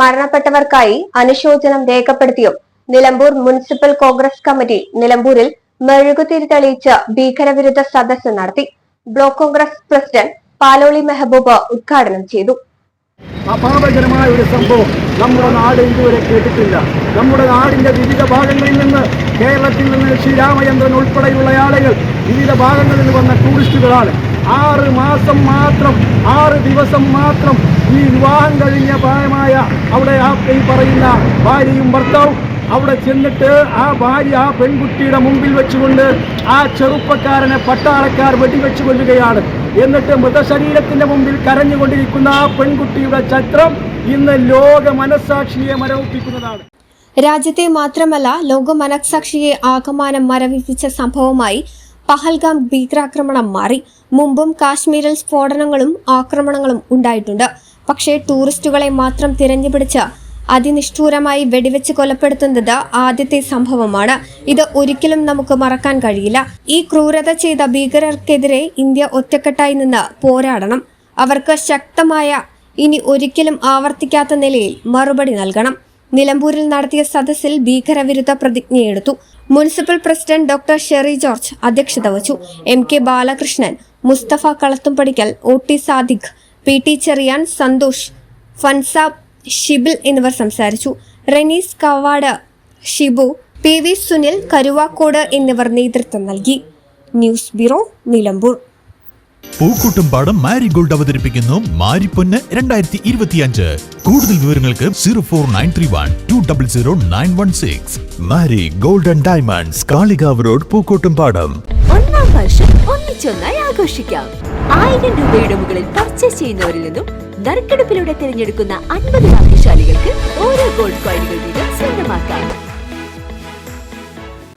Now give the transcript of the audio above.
മരണപ്പെട്ടവർക്കായി അനുശോചനം രേഖപ്പെടുത്തിയും Nilambur municipal Congress committee നിലമ്പൂരിൽ മെഴുകുതിരി തെളിയിച്ച് ഭീകരവിരുദ്ധ സദസ്സ് നടത്തി. ബ്ലോക്ക് കോൺഗ്രസ് പ്രസിഡന്റ് പാലോളി മെഹബൂബ് ഉദ്ഘാടനം ചെയ്തു. അപാപകരമായ ഒരു സംഭവം നമ്മുടെ നാട് ഇതുവരെ കേട്ടിട്ടില്ല. നമ്മുടെ നാടിന്റെ വിവിധ ഭാഗങ്ങളിൽ നിന്ന് കേരളത്തിൽ നിന്ന് ശ്രീരാമചന്ദ്രൻ ഉൾപ്പെടെയുള്ള ആളുകൾ വിവിധ ഭാഗങ്ങളിൽ വന്ന ടൂറിസ്റ്റുകളാണ്. ആറ് മാസം മാത്രം ആറ് ദിവസം മാത്രം ഈ വിവാഹം കഴിഞ്ഞ പ്രായമായ അവിടെ ആ ഈ പറയുന്ന ഭാര്യയും ഭർത്താവും അവിടെ ചെന്നിട്ട് ആ ഭാര്യ ആ പെൺകുട്ടിയുടെ മുമ്പിൽ വെച്ചുകൊണ്ട് ആ ചെറുപ്പക്കാരനെ പട്ടാളക്കാർ വെടിവെച്ച് കൊല്ലുകയാണ് എന്നിട്ട് മൃതശരീരത്തിന്റെ മുമ്പിൽ കരഞ്ഞുകൊണ്ടിരിക്കുന്ന ആ പെൺകുട്ടിയുടെ ചരിത്രം ഇന്ന് ലോക മനസാക്ഷിയെ മരവിപ്പിക്കുന്നതാണ്. രാജ്യത്തെ മാത്രമല്ല ലോക മനസാക്ഷിയെ ആകമാനം മരവിപ്പിച്ച സംഭവമായി പഹൽഗാം ഭീകരാക്രമണം മാറി. മുമ്പും കാശ്മീരിൽ സ്ഫോടനങ്ങളും ആക്രമണങ്ങളും ഉണ്ടായിട്ടുണ്ട്. പക്ഷേ ടൂറിസ്റ്റുകളെ മാത്രം തിരഞ്ഞുപിടിച്ച് അതിനിഷ്ഠൂരമായി വെടിവെച്ച് കൊലപ്പെടുത്തുന്നത് ആദ്യത്തെ സംഭവമാണ്. ഇത് ഒരിക്കലും നമുക്ക് മറക്കാൻ കഴിയില്ല. ഈ ക്രൂരത ചെയ്ത ഭീകരർക്കെതിരെ ഇന്ത്യ ഒറ്റക്കെട്ടായി നിന്ന് പോരാടണം. അവർക്ക് ശക്തമായ ഇനി ഒരിക്കലും ആവർത്തിക്കാത്ത നിലയിൽ മറുപടി നൽകണം. നിലമ്പൂരിൽ നടത്തിയ സദസ്സിൽ ഭീകരവിരുദ്ധ പ്രതിജ്ഞയെടുത്തു. Municipal president doctor Sherry George അധ്യക്ഷത വച്ചു M K Balakrishnan Musthafa Kalathumpadikkal O T Sadiq P T Cherian Santhosh Fansa Shibil എന്നിവർ സംസാരിച്ചു. റെനീസ് കവാട് ഷിബു പി വി സുനിൽ കരുവാക്കോട് എന്നിവർ നേതൃത്വം നൽകി. News bureau Nilambur. പൂക്കൂട്ടും പാടം മാരിഗോൾഡ് അവതരിപ്പിക്കുന്നു മാരിപ്പൊന്ന് രണ്ടായിരത്തി ഇരുപത്തിയഞ്ച് കൂടുതൽ വിവരങ്ങൾക്ക് zero four nine three one two double zero nine one six. Mari golden diamonds Kalikavu road Pookkottumpadam. ഒന്നാം വർഷം ഒന്നിച്ചൊന്നായി ആഘോഷിക്കാം. ആയിരം രൂപയുടെ മുകളിൽ പർച്ചേസ് ചെയ്യുന്നവരിൽ നിന്നും നറുക്കെടുപ്പിലൂടെ തിരഞ്ഞെടുക്കുന്ന അൻപത് ഭാഗ്യശാലികൾക്ക് ഓരോ ഗോൾഡ് കോയിനുകൾ